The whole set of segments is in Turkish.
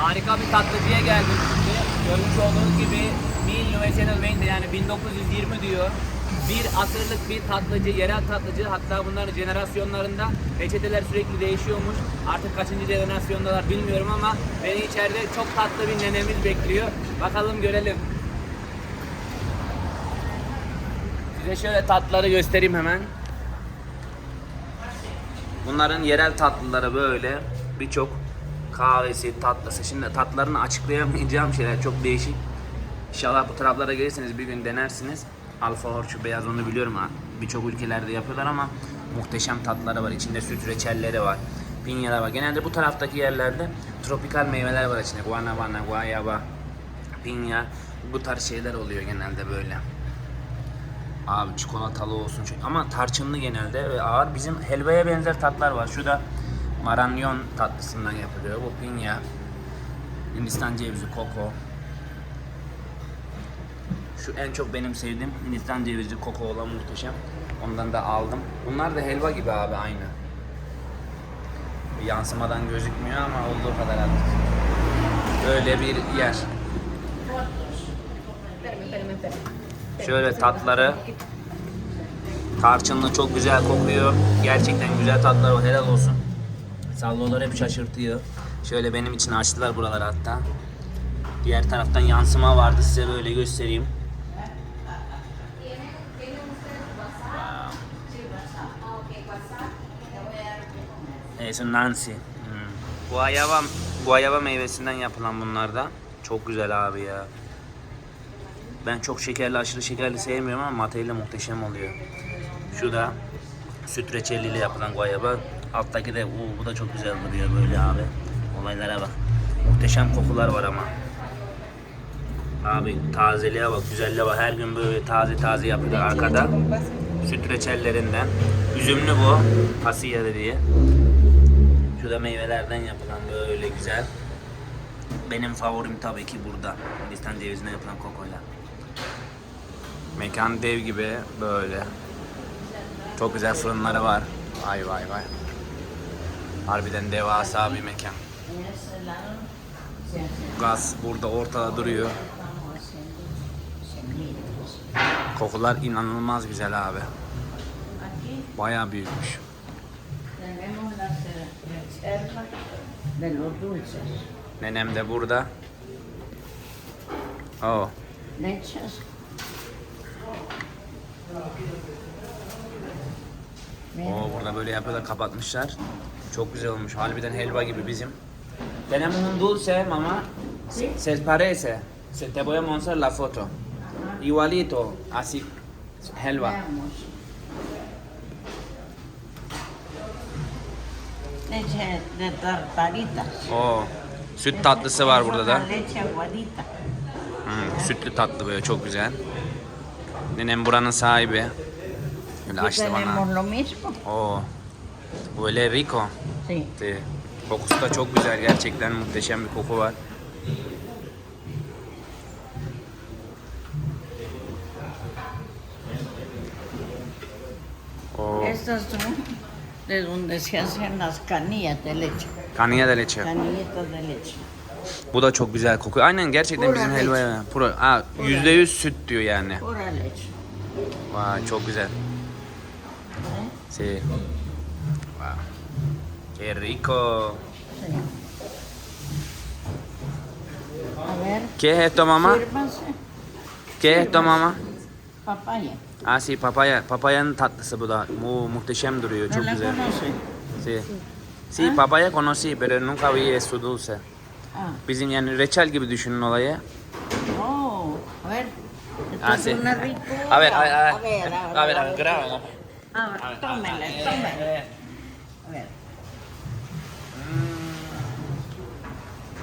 Harika bir tatlıcıya geldim şimdi. Görmüş olduğunuz gibi 1920 yani 1920 diyor. Bir asırlık bir tatlıcı, yerel tatlıcı. Hatta bunların jenerasyonlarında reçeteler sürekli değişiyormuş. Artık kaçıncı jenerasyondalar bilmiyorum ama beni içeride çok tatlı bir nenemiz bekliyor. Bakalım görelim. Size şöyle tatlıları göstereyim hemen. Bunların yerel tatlıları böyle birçok kahvesi, tatlısı. Şimdi tatlarını açıklayamayacağım şeyler çok değişik. İnşallah bu taraflara gelirseniz bir gün denersiniz. Alfahor şu beyaz onu biliyorum ha. Birçok ülkelerde yapıyorlar ama muhteşem tatları var. İçinde süt reçelleri var. Pinyalar var. Genelde bu taraftaki yerlerde tropikal meyveler var içinde. Guanabana, guayaba, pinya. Bu tarz şeyler oluyor genelde böyle. Abi çikolatalı olsun. Ama tarçınlı genelde ve ağır. Bizim helvaya benzer tatlar var. Şu da maranyon tatlısından yapılıyor. Bu pinya. Hindistan cevizi, koko. Şu en çok benim sevdiğim Hindistan cevizi, koko olan muhteşem. Ondan da aldım. Bunlar da helva gibi abi aynı. Yansımadan gözükmüyor ama olduğu kadar artık. Böyle bir yer. Şöyle tatları tarçınlı çok güzel kokuyor. Gerçekten güzel tatlar var. Helal olsun. Sallolar hep şaşırtıyor. Şöyle benim için açtılar buraları hatta. Diğer taraftan yansıma vardı. Size böyle göstereyim. Neyse Nancy. Hmm. Guayaba, guayaba meyvesinden yapılan bunlar da. Çok güzel abi ya. Ben çok şekerli, aşırı şekerli sevmiyorum ama mateyle muhteşem oluyor. Şu da süt reçeliyle yapılan guayaba. Alttaki de uu, bu da çok güzel duruyor böyle abi. Olaylara bak. Muhteşem kokular var ama. Abi tazeliğe bak, güzelliğe bak. Her gün böyle taze taze yapıyorlar arkada. Süt reçellerinden. Üzümlü bu. Pasiye dediği. Şu da meyvelerden yapılan böyle güzel. Benim favorim tabii ki burada. Hindistan cevizinden yapılan kokoyla. Mekan dev gibi böyle. Çok güzel fırınları var. Vay vay vay. Harbiden devasa bir mekan. Gaz burada ortada duruyor. Kokular inanılmaz güzel abi. Bayağı büyükmüş. Nenem de burada. Oh. Leches. Oo, burada böyle yapıyorlar kapatmışlar. Çok güzel olmuş. Harbiden helva gibi bizim. Tenemos un dulce, mamá. Se parece. Se te voy a mostrar la foto. Igualito, así. Helva. Leche de tartaritas. Oo. Süt tatlısı var burada da. Leche aguadita. Hmm, sütlü tatlı böyle çok güzel. Nenem buranın sahibi. Aquí tenemos lo mismo. Oo. Böyle rico. Sí. Evet. Kokusu da çok güzel. Gerçekten muhteşem bir koku var. Oo. Estas son de donde se hacen las canillas de leche. Canilla de leche. Canillitas de leche. Bu da çok güzel kokuyor. Aynen gerçekten Pura bizim leche. helvaya. Pura. Yüzde yüz süt diyor yani. Pura leche. Vay çok güzel. Sí. Wow. Qué rico. A ver, ¿Qué es esto, mamá? sírvanse. ¿Qué es esto, mamá? Papaya. Ah, sí, papaya. Papayanın tatlısı bu da. Bu muhteşem duruyor. ¿No Çok la güzel. conoce? Sí. Sí, papaya conocí, pero nunca vi eso dulce. Ah, Bizim yani reçel gibi düşünün olayı. oh, a ver. Esto Ah, es sí. una. A ver, a ver, a ver. A ver, A ver, a ver. A ver, tómele, tómele. A ver.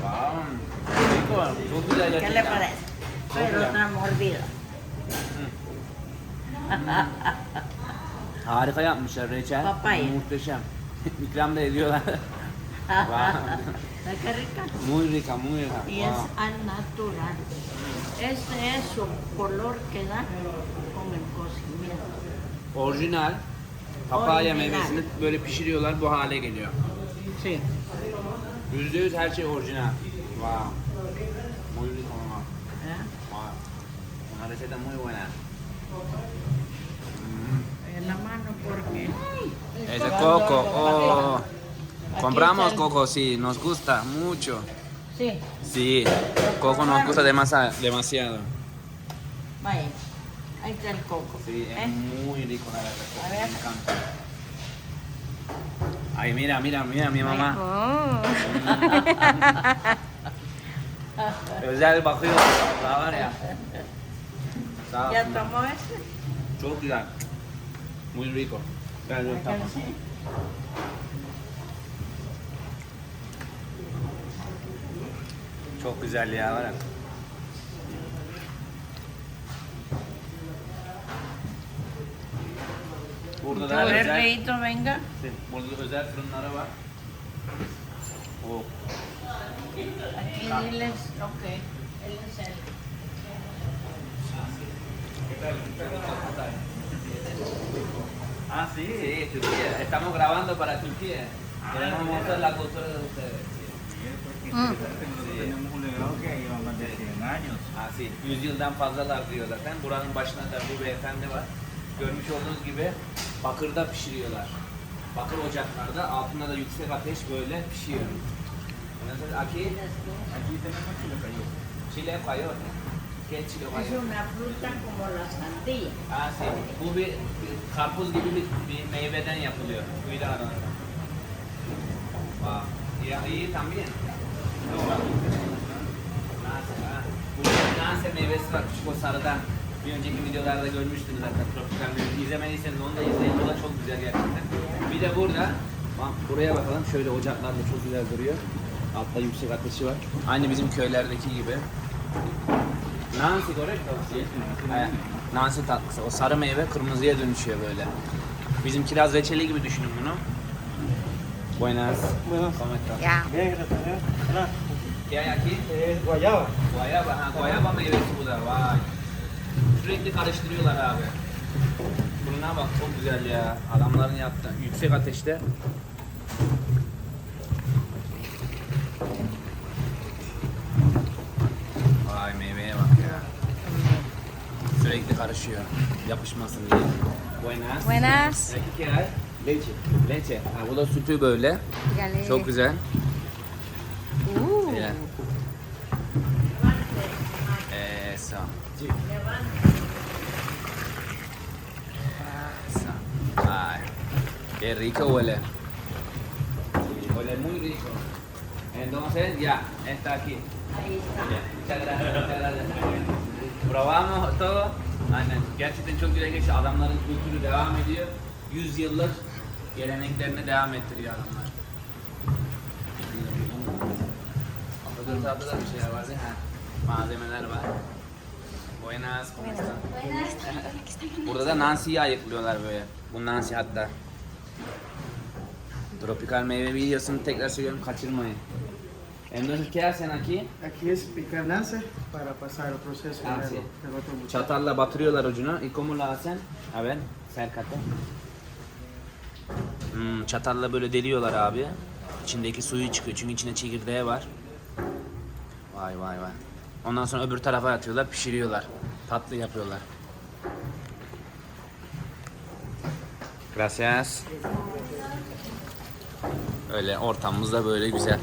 Wow. Rico. Çok güzel ¿Qué le parece? Pero otra mordida. Harika yapmışlar reçel. Papaya. Muhteşem. İkram da ediyorlar. ¿Qué rica? Muy rica, muy rica. Y es al natural. Este es su color que da con el cocimiento. Orijinal. Papaya Orijinal. meyvesini böyle pişiriyorlar bu hale geliyor. Sí. Yüzde yüz her şey orijinal. Wow. Muy rico, mamá. ¿eh? Wow. Una receta muy buena. En la mano porque... Ese coco, oh. Compramos coco, sí, nos gusta mucho. Sí, Sí, coco nos gusta demasa- demasiado. vaya. Ahí está el coco. Sí, es ¿eh? muy rico la verdad. A Me ver. encanta. Ay, mira, mira, mira, mi mamá. Özel bakıyor. Daha var ya. Sağ ¿Ya tomó ese? Güzel. Muy rico. Gel tamam. Sí. Çok güzel ya var Burada da ver, özel, Reito, venga. burada özel fırınları var. Oh. Aquí diles que él es el... Ah, sí. Sí, Turquía. Estamos grabando para Turquía. Queremos mostrar la cultura de ustedes. Tenemos un legado que lleva más de 100 años. Ha, sí. 100 yıldan fazlalar diyor zaten. Buranın başında da bu beyefendi var. Görmüş olduğunuz gibi bakırda pişiriyorlar. Bakır ocaklarda altında da yüksek ateş böyle pişiyor. Entonces aquí, Aquí tenemos chile cayó. chile coyor. ¿Qué es chile Es una fruta como la sandía. Ha, sí. Bu bir, karpuz gibi bir, bir meyveden yapılıyor. Cuidado. Wow. Y ahí también. Nase, ha. Bu nase meyvesi var küçük o sarıdan. Bir önceki videolarda görmüştünüz zaten meyve. İzlemediyseniz onu da izleyin. O da çok güzel gerçekten. Bir de burada, bak buraya bakalım. Şöyle ocaklar da çok güzel duruyor. Altta yüksek ateşi var. Aynı bizim köylerdeki gibi. Nansi correcto? Evet. Nansi tatlısı. O sarı meyve kırmızıya dönüşüyor böyle. Bizim kiraz reçeli gibi düşünün bunu. Buenas. Buenas. ¿Cómo estás? Ya. Bien, gracias. ¿Qué hay aquí? Es guayaba. Guayaba, ha guayaba meyvesi bu da vay. Sürekli karıştırıyorlar abi. Fırına bak çok güzel ya. Adamların yaptığı yüksek ateşte. Vay meyveye bak ya. Sürekli karışıyor. Yapışmasın diye. Buenas. Buenas. Qué hay? Leche. Leche. Ha, bu da sütü böyle. Dígale. Çok güzel. Uh. Mira. Eso. Eso. Ay, qué rico huele. Huele muy rico. Entonces ya, está aquí. Ahí está. Ya, Muchas gracias, muchas gracias. Probamos todo. Aynen. Gerçekten çok güzel geçti. Adamların kültürü devam ediyor. 100 yıllık geleneklerini devam ettiriyor adamlar. Burada tatlı da bir şeyler var değil mi? Ha, Malzemeler var. Buenas, ¿cómo están? Burada da Nancy'yi ayıklıyorlar böyle. Bu Nancy hatta. Tropikal meyve videosunu tekrar söylüyorum kaçırmayın. Entonces, ¿qué hacen aquí? Aquí es picar nase para pasar el proceso Ah, del, sí. muchacho. Çatalla batırıyorlar ucuna. ¿Y cómo lo hacen? A ver, Serkat'e. Hmm, çatalla böyle deliyorlar abi. İçindeki suyu çıkıyor çünkü içinde çekirdeği var. Vay vay vay. Ondan sonra öbür tarafa atıyorlar, pişiriyorlar. Tatlı yapıyorlar. Gracias. Öyle ortamımız da böyle güzel.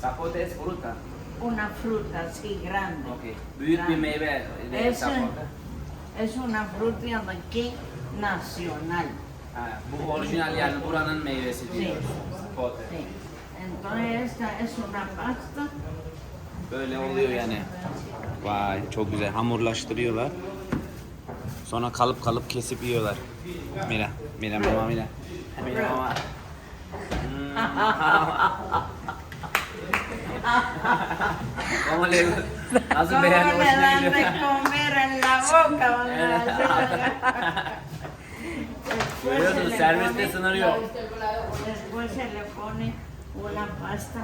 Zapote. Es fruta. Una fruta así grande. Okay. Büyük bir meyve. de Es, zapote. es una fruta de aquí nacional. Ha, bu orijinal yani buranın meyvesi diyoruz. Sí. Zapote. Sí. Entonces esta es una pasta. Böyle oluyor yani. Vay çok güzel hamurlaştırıyorlar. Sonra kalıp kalıp kesip yiyorlar. Mira, mira mama mira. Mira mama. Mm. ¿Cómo le Nasıl ¿Cómo le dan de comer en la boca? serviste pone- sınır yok. Después se le pone una pasta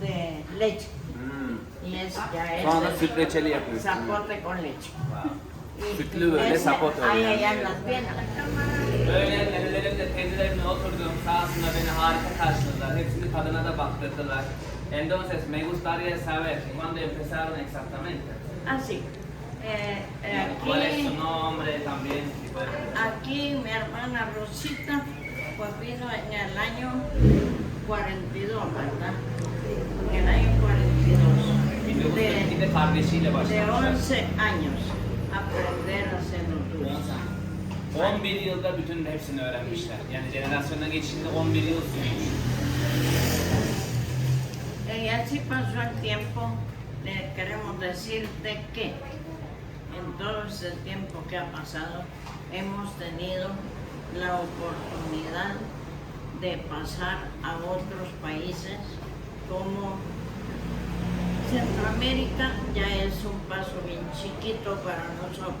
de leche. Hmm. Y es ya es Sonra süt reçeli zapote con leche. Wow. Sütlü böyle zapote oluyor. allá en las piernas. Böyle oturduğum beni harika karşıladılar. Hepsini tadına da baktırdılar. Entonces, me gustaría saber cuándo empezaron exactamente. Así. Eh, eh, ¿Cuál es su nombre también? aquí mi hermana Rosita pues vino en el año 42, ¿verdad? En el año 42. De, 1942'de kardeşiyle de başlamışlar. 11 años aprender a hacer los dulces. 11 yılda bütün hepsini öğrenmişler. Yani jenerasyona geçişinde 11 yıl sürmüş. Y así pasó el tiempo, le queremos decir de que en todo ese tiempo que ha pasado hemos tenido la oportunidad de pasar a otros países como Centroamérica ya es un paso bien chiquito para nosotros,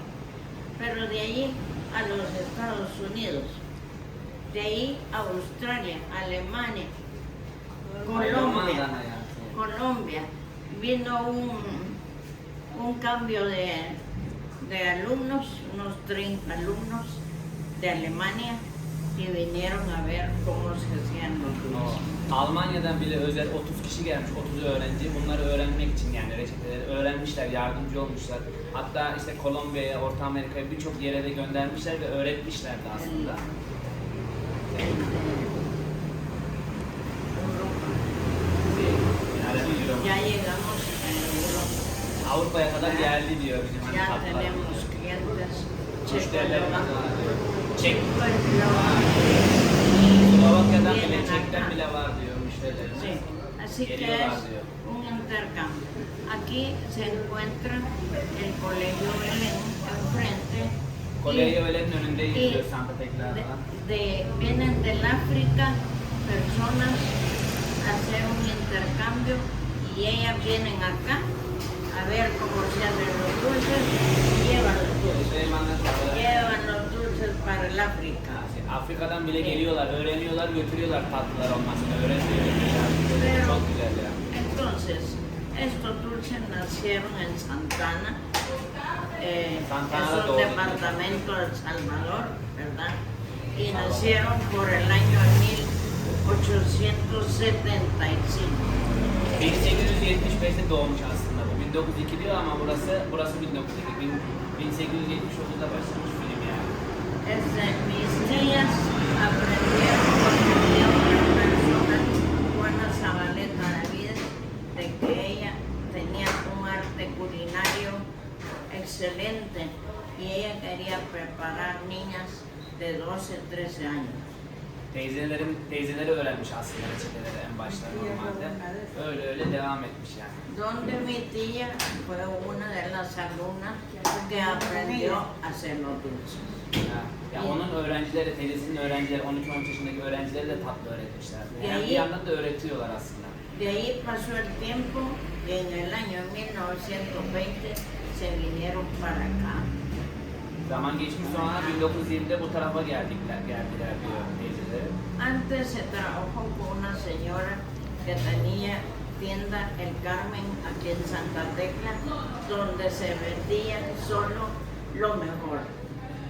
pero de ahí a los Estados Unidos, de ahí a Australia, Alemania, Colombia, Colombia, vino un, un cambio de, de alumnos, unos 30 alumnos de Alemania y vinieron a ver cómo se hacían los dulces. Almanya'dan bile özel 30 kişi gelmiş, 30 öğrenci. Bunları öğrenmek için yani reçeteleri öğrenmişler, yardımcı olmuşlar. Hatta işte Kolombiya'ya, Orta Amerika'ya birçok yere de göndermişler ve öğretmişler de aslında. Ya llegamos Avrupa'ya kadar geldi diyor bizim hani ya tenemos clientes Müşterilerimiz var. Çek, checoslovacos. Bile var diyor müşterilerimiz. Sí, así que es un intercambio. Aquí se encuentra el Colegio Belén enfrente. Kolye Öğlen'in önündeyiz diyor Santa de, de- vienen del África personas a hacer un intercambio y ellas vienen acá a ver cómo se hacen los dulces y llevan los dulces. Llevan los dulces para el África. Afrika'dan bile geliyorlar, öğreniyorlar, götürüyorlar tatlılar olmasını, öğreniyorlar. Pero- Çok güzel ya. Entonces, estos dulces nacieron en Santana, eh, Santana es un departamento de Salvador, ¿verdad? Y nacieron por el año 1875. 1875'te doğmuş aslında bu. 1902 diyor ama burası burası 1902. Bin- 1879'da başlamış film yani. Este, mis tías aprendieron porque había una persona, Juana Zabaleta David, de que ella tenía un arte culinario excelente y ella quería preparar niñas de 12, 13 años. Teyzelerin teyzeleri öğrenmiş aslında reçeteleri en başta normalde. Öyle öyle devam etmiş yani. Donde mi tía fue una de las alumnas que aprendió a hacer los dulces. Ya onun öğrencileri, teyzesinin öğrencileri, 12-13 yaşındaki öğrencileri de tatlı öğretmişler. Yani bir yandan da öğretiyorlar aslında. De ahí pasó el tiempo y en el año 1920 se vinieron para acá. Zaman geçmiş sonra 1920'de bu tarafa geldikler, geldiler diyor teyzeleri. Antes se trabajó con una señora que tenía tienda El Carmen aquí en Santa Tecla, donde se vendía solo lo mejor,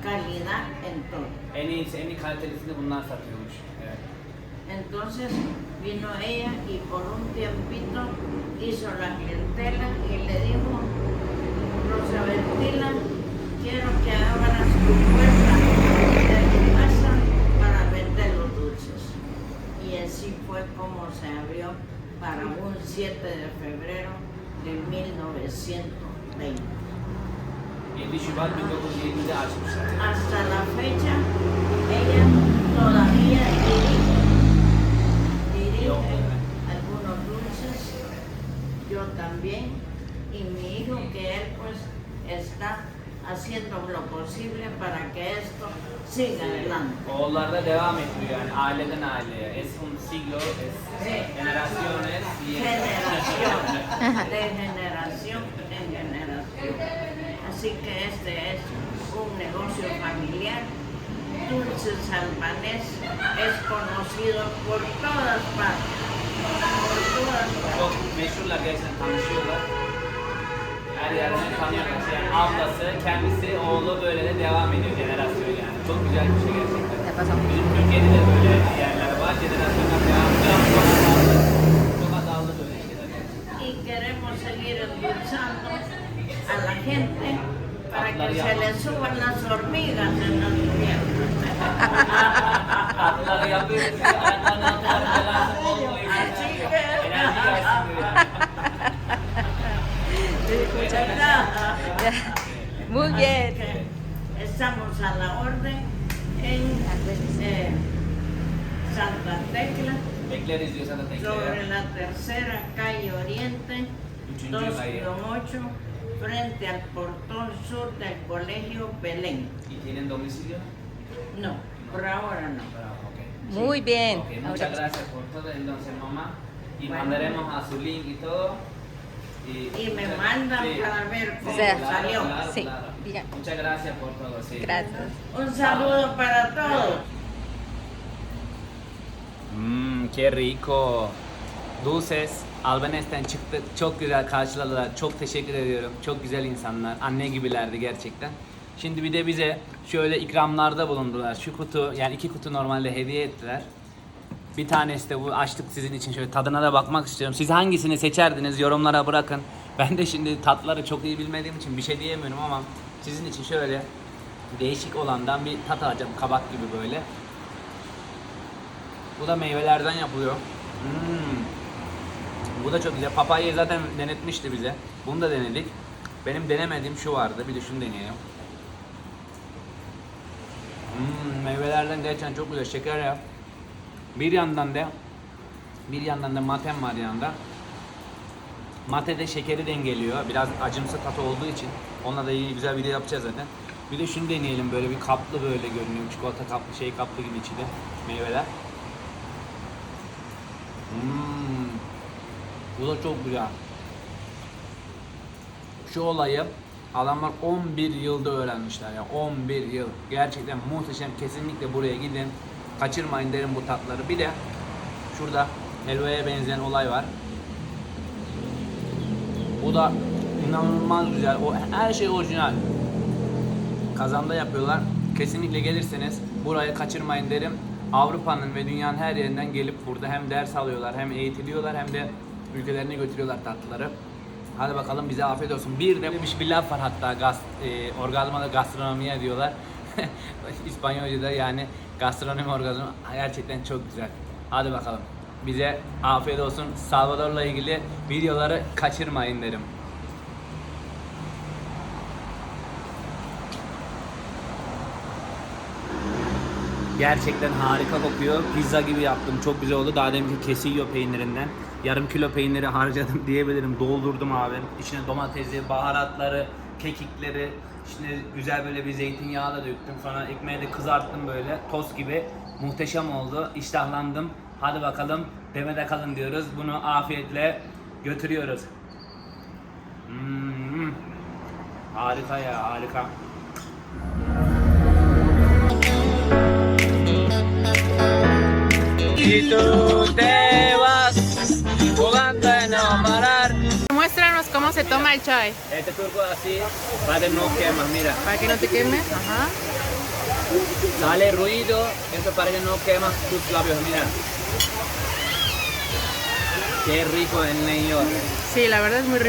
calidad en todo. En iyisi, en iyi kalitelisini bunlar satıyormuş. Evet. Entonces vino ella y por un tiempito hizo la clientela y le dijo, Rosa Bertila, quiero que abras tu puerta de tu casa para vender los dulces. Y así fue como se abrió para un 7 de febrero de 1920. 7 Şubat 1920'de açmışlar. Hasta la fecha, ella todavía dirige, algunos dulces, yo también, y mi hijo que él pues está haciendo lo posible para que esto siga adelante. Oğullar da devam ediyor yani aileden aileye. Es un siglo, es generaciones y Generación, de generación en generación. Así que este es un negocio familiar. Dulces Albanés es conocido por todas partes. Por todas Çok partes. meşhurlar gerçekten tanışıyorlar. Her yerden tanıyorlar. Yani ablası, kendisi, oğlu böyle de devam ediyor jenerasyon yani. Çok güzel bir şey gerçekten. Bizim Türkiye'de de böyle yerler var. Jenerasyonlar devam ediyor. Çok azaldı böyle şeyler. Y queremos seguir impulsando se le suban las hormigas en los inviernos. Tatlıları yapıyoruz. Ayaklarına tatlılar olmuyor. Así que, Muchas ¿verdad? Muy bien. que estamos a la orden en eh, Santa Tecla, Bekleriz diyorsa da sobre tekrar. la tercera calle Oriente, Üçüncü calle. 2-8, frente al portón sur del Colegio Belén. ¿Y tienen domicilio? No, por ahora no. Muy bien. Muchas Ahora- gracias por todo entonces mamá. Y Bueno. mandaremos a su link y todo. Y, Y me muchas- mandan sí. para ver cómo Sí. salió. Claro, Sí, claro. Muchas gracias por todo, sí. Gracias. Un saludo para todos. Mmm, qué rico. Dulces Albanes'ten çıktık. Çok güzel karşıladılar. Çok teşekkür ediyorum. Çok güzel insanlar. Anne gibilerdi gerçekten. Şimdi bir de bize şöyle ikramlarda bulundular. Şu kutu yani iki kutu normalde hediye ettiler. Bir tanesi de bu açtık sizin için şöyle tadına da bakmak istiyorum. Siz hangisini seçerdiniz yorumlara bırakın. Ben de şimdi tatları çok iyi bilmediğim için bir şey diyemiyorum ama sizin için şöyle değişik olandan bir tat alacağım kabak gibi böyle. Bu da meyvelerden yapılıyor. Hmm. Bu da çok güzel. Papayayı zaten denetmişti bize. Bunu da denedik. Benim denemediğim şu vardı. Bir de şunu deneyelim. Hmm, meyvelerden gerçekten çok güzel. Şeker ya. Bir yandan da bir yandan da matem var yanında. Mate de şekeri dengeliyor. Biraz acımsı tat olduğu için. Onunla da iyi güzel video yapacağız zaten. Bir de şunu deneyelim. Böyle bir kaplı böyle görünüyor. Çikolata kaplı şey kaplı gibi içi de meyveler. Hmm. Bu da çok güzel. Şu olayı adamlar 11 yılda öğrenmişler ya 11 yıl. Gerçekten muhteşem. Kesinlikle buraya gidin. Kaçırmayın derim bu tatları. Bir de şurada helvaya benzeyen olay var. Bu da inanılmaz güzel. O her şey orijinal. Kazanda yapıyorlar. Kesinlikle gelirseniz burayı kaçırmayın derim. Avrupa'nın ve dünyanın her yerinden gelip burada hem ders alıyorlar hem eğitiliyorlar hem de ülkelerine götürüyorlar tatlıları. Hadi bakalım bize afiyet olsun. Bir de bir, laf var hatta gast, e, orgazmada gastronomiye diyorlar. İspanyolca'da yani gastronomi orgazm gerçekten çok güzel. Hadi bakalım. Bize afiyet olsun. Salvador'la ilgili videoları kaçırmayın derim. Gerçekten harika kokuyor. Pizza gibi yaptım. Çok güzel oldu. Daha deminki kesiyor peynirinden. Yarım kilo peyniri harcadım diyebilirim. Doldurdum abi. İçine domatesi, baharatları, kekikleri. İçine güzel böyle bir zeytinyağı da döktüm. Sonra ekmeği de kızarttım böyle. Tost gibi. Muhteşem oldu. İştahlandım. Hadi bakalım. Demede kalın diyoruz. Bunu afiyetle götürüyoruz. Hmm. Harika ya harika. Y tú jugando a no parar. Muéstranos cómo se toma el chai. Este turco así para que no quema, mira. Para que no te queme. Ajá. Sale ruido, eso para que no quema tus labios, mira. Qué rico el leño. Sí, la verdad es muy rico.